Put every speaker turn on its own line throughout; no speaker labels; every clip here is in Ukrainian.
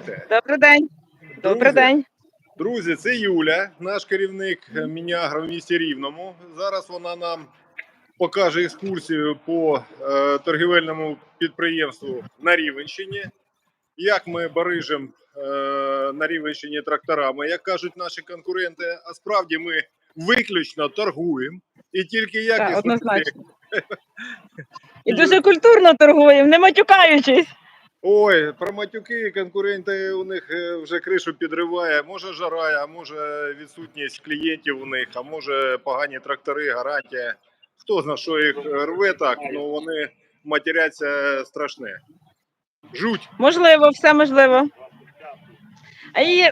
Давайте.
Добрий день. Добрий день.
Друзі, це Юля, наш керівник Мінягра в місті Рівному. Зараз вона нам покаже екскурсію по е, торгівельному підприємству на Рівенщині. Як ми барижимо е, на Рівенщині тракторами, як кажуть наші конкуренти, а справді ми виключно торгуємо і тільки
Так,
якісно.
однозначно. І дуже культурно торгуємо, не матюкаючись.
Ой, про матюки конкуренти у них е, вже кришу підриває. Може жара, а може відсутність клієнтів у них, а може погані трактори, гарантія. Хто знає, що їх рве так, ну вони матеряться страшне. Жуть.
Можливо, все можливо. А І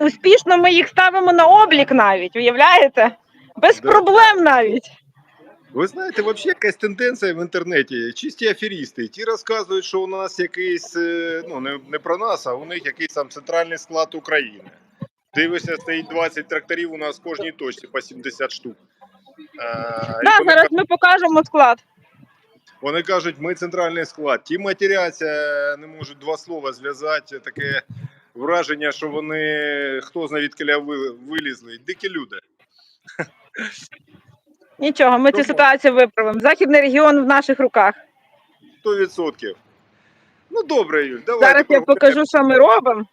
успішно ми їх ставимо на облік навіть, уявляєте? Без
Да.
проблем навіть.
Ви знаєте, взагалі якась тенденція в інтернеті. Чисті аферісти. Ті розказують, що у нас якийсь, е, ну не, не про нас, а у них якийсь там центральний склад України. Дивишся, стоїть 20 тракторів у нас в кожній точці по 70 штук.
Так,
вони
зараз ми покажемо склад.
Вони кажуть, ми центральний склад. Ті матеряться, не можуть два слова зв'язати. Таке враження, що вони хто знає відкиля вилізли. Дикі люди.
Нічого, ми цю
Тому-
ситуацію виправимо. Західний регіон в наших руках.
100%. Ну добре, Юль, давайте.
Зараз я покажу, що ми робимо.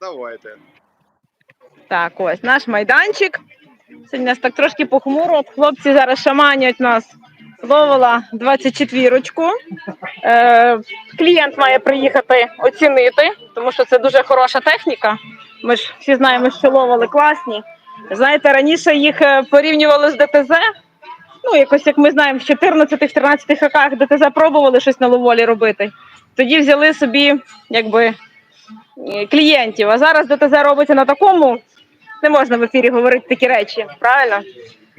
Давайте.
Так, ось наш майданчик. Сьогодні у нас так трошки похмуро. Хлопці зараз шаманять нас. Ловила 24-очку. Е, клієнт має приїхати оцінити, тому що це дуже хороша техніка. Ми ж всі знаємо, що ловили класні. Знаєте, раніше їх е, порівнювали з ДТЗ. Ну, якось як ми знаємо, в 14-13 роках ДТЗ пробували щось на ловолі робити. Тоді взяли собі якби е, клієнтів. А зараз ДТЗ робиться на такому. Не можна в ефірі говорити такі речі, правильно?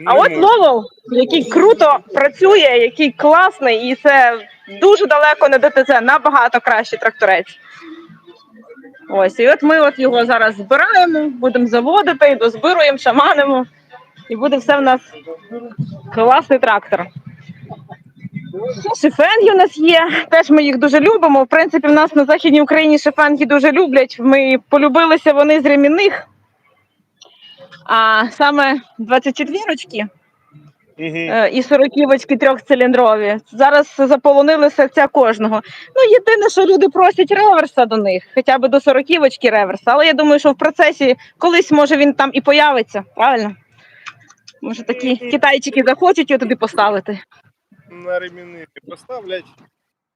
А от. Ловол, який круто працює, який класний, і це дуже далеко не ДТЗ, набагато кращий тракторець. Ось, і от ми от його зараз збираємо, будемо заводити, дозбируємо, шаманимо, і буде все в нас класний трактор. Шифенги у нас є, теж ми їх дуже любимо. В принципі, в нас на Західній Україні шифенги дуже люблять. Ми полюбилися вони з ремінних. А саме 24-очки
Мгм.
е, і 40-очки трьохциліндрові. Зараз заполонили серця кожного. Ну, єдине, що люди просять реверса до них, хоча б до 40-очки реверса. Але я думаю, що в процесі колись може він там і появиться, правильно? Може, такі китайчики захочуть його туди поставити.
На реміни поставлять.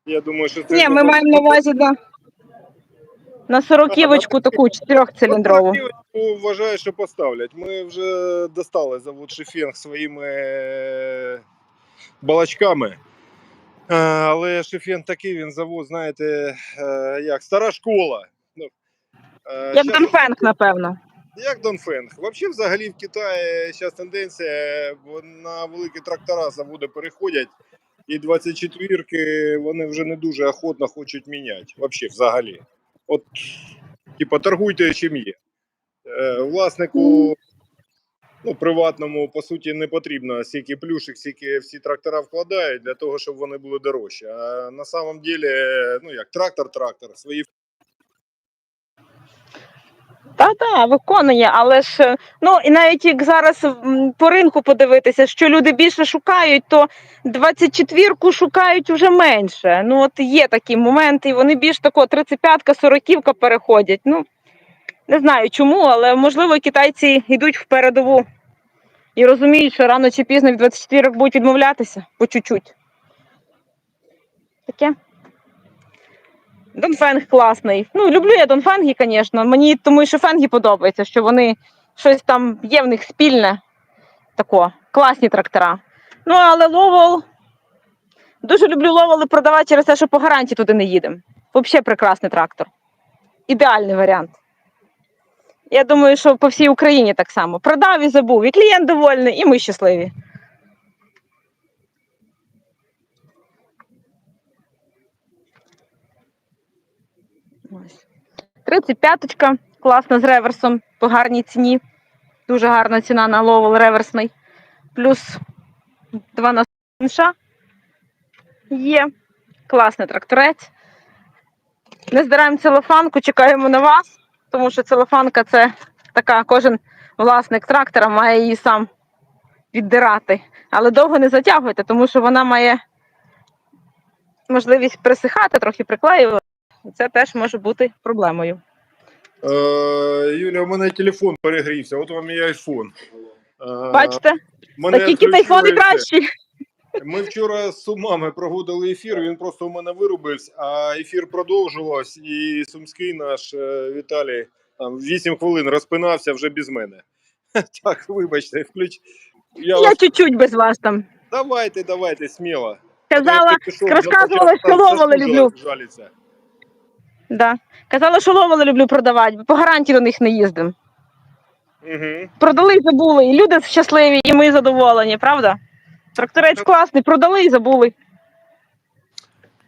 Я думаю, що це.
Ні, ми маємо на увазі на, на 40-очку таку чотирьохциліндрову.
Вважаю, що поставлять. Ми вже достали завод Шефенг своїми е, балачками. Е, Але Шефенг такий він завод, знаєте, е, як стара школа. Ну,
Як Донфенг, напевно.
Як Донфенг. Взагалі, взагалі в Китаї зараз тенденція на великі трактора заводи переходять, і 24-ки вони вже не дуже охотно хочуть міняти. Взагалі, взагалі. От, типа, торгуйте чим є. Е, Власнику ну, приватному, по суті, не потрібно стільки плюшек, стільки всі трактора вкладають для того, щоб вони були дорожчі. А на самом деле, ну як трактор-трактор, свої
Та та виконує, але ж е, ну і навіть як зараз по ринку подивитися, що люди більше шукають, то 24-ку шукають уже менше. Ну от є такі моменти, і вони більш тако 35-ка, 40-ка переходять. Ну не знаю чому, але можливо китайці йдуть в передову і розуміють, що рано чи пізно від 24 будуть відмовлятися по чуть-чуть. Таке. Донфенг класний. Ну, люблю я Донфенги, звісно. Мені тому і шофенги подобається, що вони щось там є в них спільне. Тако, класні трактора. Ну, але Ловол. Дуже люблю Ловол продавати через те, що по гарантії туди не їдемо. Взагалі прекрасний трактор. Ідеальний варіант. Я думаю, що по всій Україні так само. Продав і забув. І клієнт довольний, і ми щасливі. 35-ка, класна з реверсом по гарній ціні. Дуже гарна ціна на ловел реверсний. Плюс 2 на інша є. Класний тракторець. Не здираємо целофанку, чекаємо на вас, тому що целофанка це така, кожен власник трактора має її сам віддирати. Але довго не затягуйте, тому що вона має можливість присихати, трохи приклеювати. Це теж може бути проблемою.
Е, Юля, у мене телефон перегрівся, от вам і айфон. Е,
Бачите,
мене
такі айфони кращі.
Ми вчора з сумами проводили ефір, він просто у мене вирубився, а ефір продовжувався, і сумський наш е, Віталій там 8 хвилин розпинався вже без мене. Так, вибачте, включ. Я
Я
вас...
чуть-чуть без вас там.
Давайте, давайте, сміло.
Казала,
Я пішов,
розказувала, що ловили люблю.
жалітися.
Да. Казала, що ловили люблю продавати, бо по гарантії до них не їздимо.
Угу.
Продали і забули. І люди щасливі, і ми задоволені, правда? Тракторець класний, продали і забули.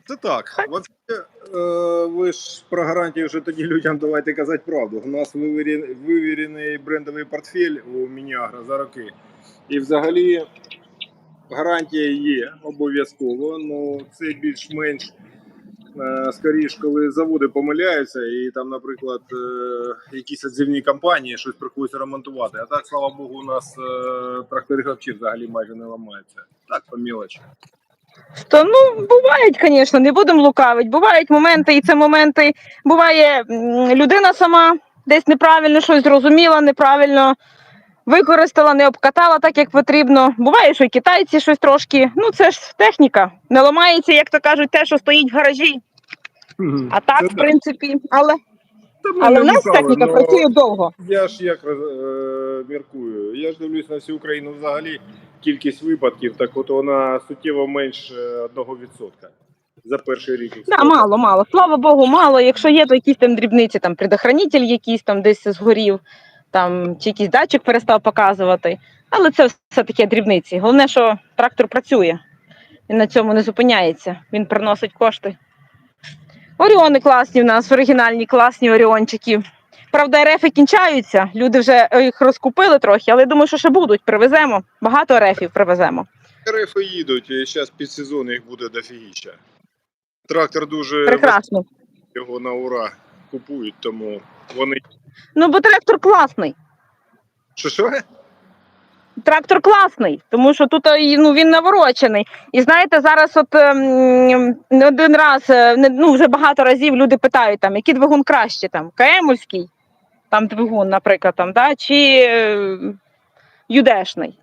Це так. Вообще, е, ви ж про гарантії вже тоді людям давайте казати правду. У нас вивірен- вивірений брендовий портфель у Мініагра за роки. І взагалі гарантія є обов'язково, але це більш-менш скоріш, коли заводи помиляються, і там, наприклад, е, якісь відзивні компанії щось приходиться ремонтувати. А так, слава Богу, у нас е, трактори взагалі взагалі майже не ламаються. Так, по мілочі.
То ну бувають, звісно, не будемо лукавити. Бувають моменти, і це моменти. Буває, людина сама десь неправильно щось зрозуміла, неправильно використала, не обкатала так, як потрібно. Буває, що і китайці щось трошки. Ну, це ж техніка. Не ламається, як то кажуть, те, що стоїть в гаражі. А так, в принципі, але, але в нас техніка
но-
працює довго.
Я ж як е, міркую. Я ж дивлюсь на всю Україну взагалі кількість випадків, так от вона суттєво менше 1% за перший рік.
Да, мало, мало. Слава Богу, мало. Якщо є, то якісь там дрібниці, там предохранитель якийсь там десь згорів, там чи якийсь датчик перестав показувати. Але це все таке дрібниці. Головне, що трактор працює. Він на цьому не зупиняється. Він приносить кошти. Оріони класні в нас, оригінальні, класні оріончики. Правда, РФи кінчаються. Люди вже е, їх розкупили трохи, але я думаю, що ще будуть. Привеземо. Багато РФів привеземо.
РФ їдуть, і зараз під сезон їх буде дофігіща. Трактор дуже
Прекрасно.
його на ура купують, тому вони.
Ну, бо трактор класний.
Що що?
трактор класний, тому що тут е, ну, він наворочений. І знаєте, зараз от ем, не один раз, е, ну вже багато разів люди питають, там, який двигун краще, там, КМульський, там двигун, наприклад, там, да, чи е, юдешний.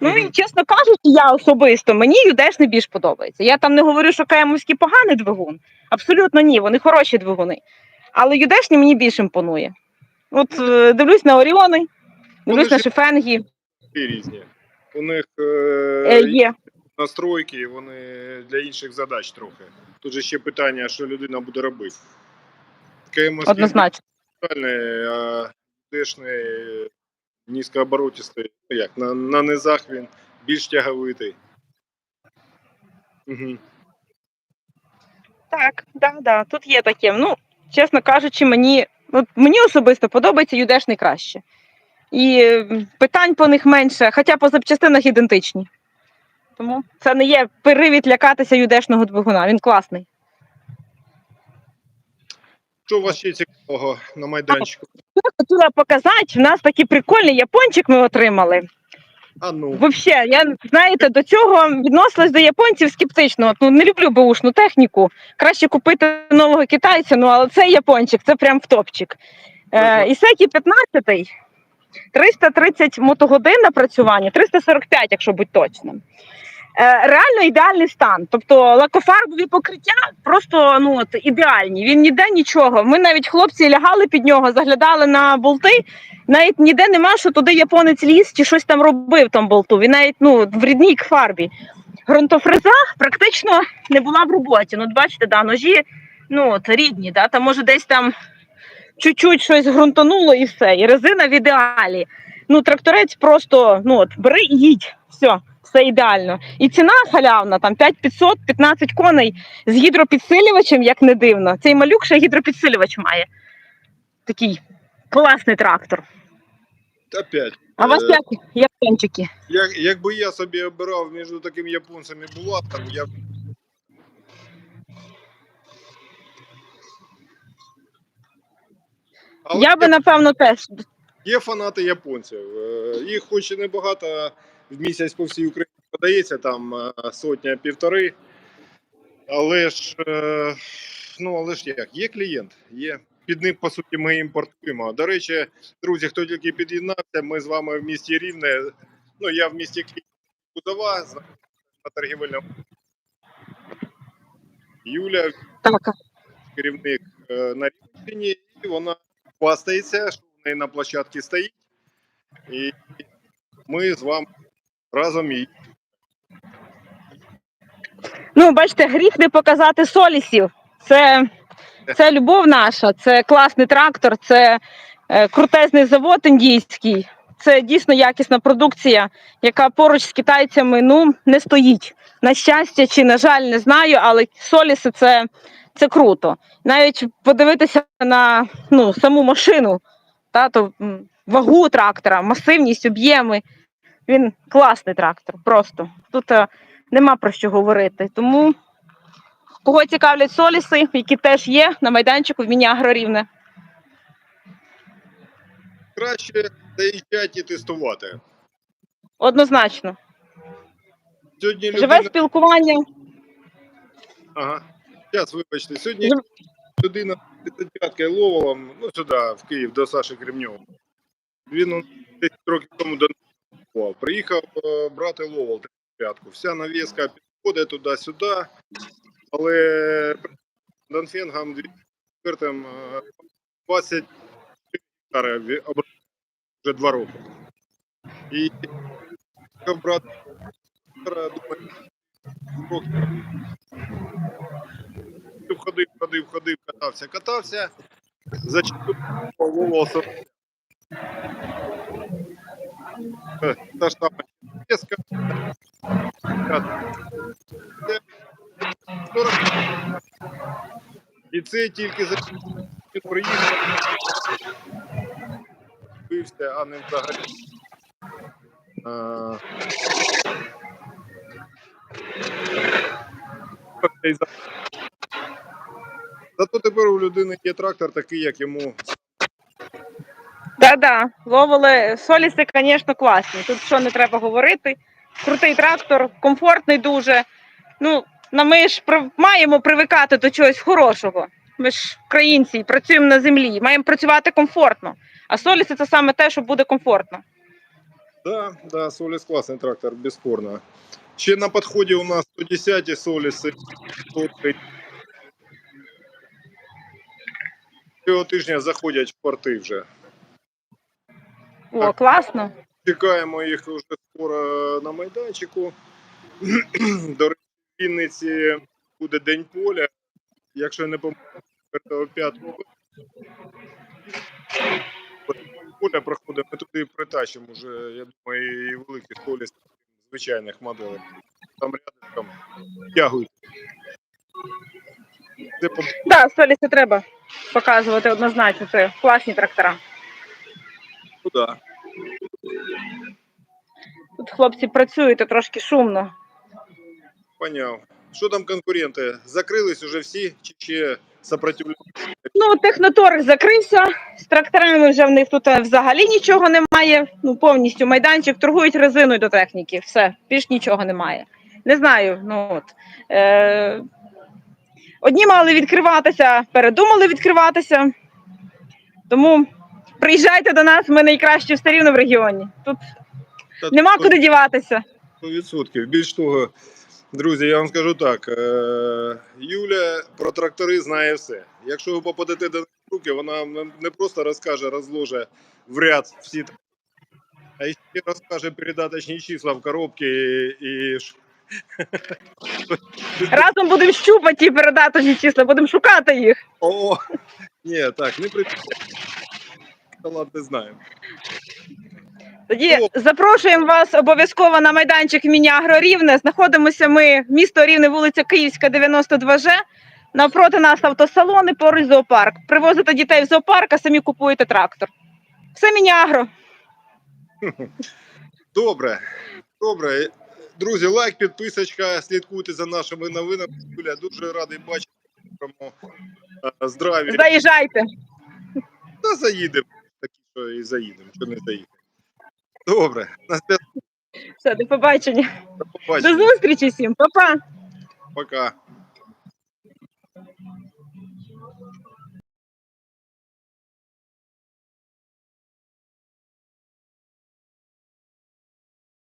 Ну і чесно кажучи, я особисто мені юдешний більш подобається. Я там не говорю, що КМульський поганий двигун. Абсолютно ні, вони хороші двигуни. Але юдешний мені більш імпонує. От е, дивлюсь на Оріони, дивлюсь на
ж-
шифенги.
І різні. У них
Е,
е,
є.
настройки, вони для інших задач трохи. Тут же ще питання, що людина буде робити. КМС
Однозначно.
дешний низькооборотистий. Ну як, на, на низах він більш тяговитий. Угу.
Так, да, да, тут є таке. Ну, чесно кажучи, мені, от мені особисто подобається юдешний краще. І питань по них менше, хоча по запчастинах ідентичні. Тому це не є привід лякатися юдешного двигуна. Він класний.
Що у вас ще цікавого на майданчику?
Я хотіла показати, в нас такий прикольний япончик ми отримали.
А ну,
Взагалі, я знаєте, до цього відносилась до японців скептично. От, ну не люблю беушну техніку. Краще купити нового китайця, ну але цей япончик це прям в топчик. Е, Ісекі 15 330 мотогодин напрацювання, 345, якщо бути точним. Е, реально ідеальний стан. Тобто лакофарбові покриття просто ну от ідеальні. Він ніде нічого. Ми навіть хлопці лягали під нього, заглядали на болти. Навіть ніде нема, що туди японець ліз чи щось там робив там болту. Він навіть ну в рідній фарбі. Грунтофреза практично не була в роботі. Ну, от бачите, да, ножі ну от рідні, да, там може десь там чуть-чуть щось грунтануло і все. І резина в ідеалі. Ну, тракторець просто ну от бери і їдь. Все, все ідеально. І ціна халявна, там 5500, 15 коней з гідропідсилювачем, як не дивно. Цей малюк ще гідропідсилювач має. Такий класний трактор.
опять.
А у вас
Е,
як япончики?
Як, якби я собі обирав між такими японцями була, там я б Але
Я би напевно теж.
Є фанати японців. Е, Їх хоч і небагато в місяць по всій Україні подається, там е, сотня півтори. Але ж, е, ну але ж як, є клієнт, є. Під ним, по суті, ми імпортуємо. До речі, друзі, хто тільки під'єднався, ми з вами в місті Рівне. Ну, я в місті Київ на торгівельному. Юля, керівник на Рівненщині, і вона хвастається, що неї на площадці стоїть. І ми з вами разом її.
Ну, бачите, гріх не показати солісів. Це, це любов наша, це класний трактор, це е, крутезний завод індійський. Це дійсно якісна продукція, яка поруч з китайцями ну, не стоїть. На щастя чи на жаль, не знаю, але соліси це, це круто. Навіть подивитися на ну, саму машину, та, то, вагу трактора, масивність, об'єми. Він класний трактор, просто. Тут е, нема про що говорити. Тому кого цікавлять соліси, які теж є на майданчику в Міні-Агро Рівне.
Краще заїжджати і тестувати.
Однозначно.
Сьогодні
Живе спілкування.
Ага. Зараз, вибачте, сьогодні
Жив-
людина з 35 ловолом, ну сюди, в Київ, до Саші Кремньова. Він ну, 10 років тому до нас. Приїхав е, брати ловол 35-ку. Вся навіска підходить туди-сюди, але Донфенгам експертам е, 20 гектари вже два роки. І брати думаю, ходив, ходив, ходив, катався, катався, зачепив волоса. Е, Та ж сама песка. І це тільки за приїхав. Бився, а не взагалі. А, і за- Зато тепер у людини є трактор такий, як йому.
Да-да, ловили соліси, звісно, класні. Тут що не треба говорити. Крутий трактор, комфортний дуже. Ну, ми ж маємо привикати до чогось хорошого. Ми ж українці працюємо на землі, маємо працювати комфортно. А соліси це саме те, що буде комфортно.
Да, да, Соліс класний трактор, безспорно. Ще на підході у нас 110 Соліси. Цього тижня заходять в порти вже.
О,
Так.
класно.
Чекаємо їх вже скоро на майданчику. До речі, в Вінниці буде День поля. Якщо не помиляюсь, 5 поля проходить, ми туди притащимо вже, я думаю, і великі столі звичайних моделей. Там рядом тягують. Це по-
Да, соліси треба показувати однозначно. Це класні трактора.
туди.
Тут хлопці працюють, то трошки шумно.
Поняв. Що там конкуренти? Закрились уже всі чи ще сопротивляються?
Ну, техноторг закрився. З тракторами вже в них тут е, взагалі нічого немає. Ну, повністю майданчик торгують резиною до техніки. Все, більш нічого немає. Не знаю. Ну от е, одні мали відкриватися, передумали відкриватися. Тому приїжджайте до нас, ми найкращі все рівно в регіоні. Тут
Та
нема
тут
куди діватися.
100%. Більш того, друзі, я вам скажу так: е- Юля про трактори знає все. Якщо ви попадете до руки, вона не просто розкаже, розложе в ряд всі а ще розкаже передаточні числа в коробці і.
Разом будемо щупати ті передаточні числа, будемо шукати їх.
О, ні, так, не. Та ладно, знаємо.
Тоді
О.
запрошуємо вас обов'язково на майданчик Міні-Агро Рівне. Знаходимося ми місто Рівне, вулиця Київська, 92Ж. Навпроти нас автосалони, поруч зоопарк. Привозите дітей в зоопарк, а самі купуєте трактор. Все Міні-Агро.
Добре, добре. Друзі, лайк, підписочка, слідкуйте за нашими новинами. Юля, дуже радий бачити. Е, Здраві.
Заїжджайте.
Та заїдемо. Такі, що і заїдемо, що не заїдемо. Добре,
Все, до побачення. До
побачення.
зустрічі всім, Па-па.
Пока.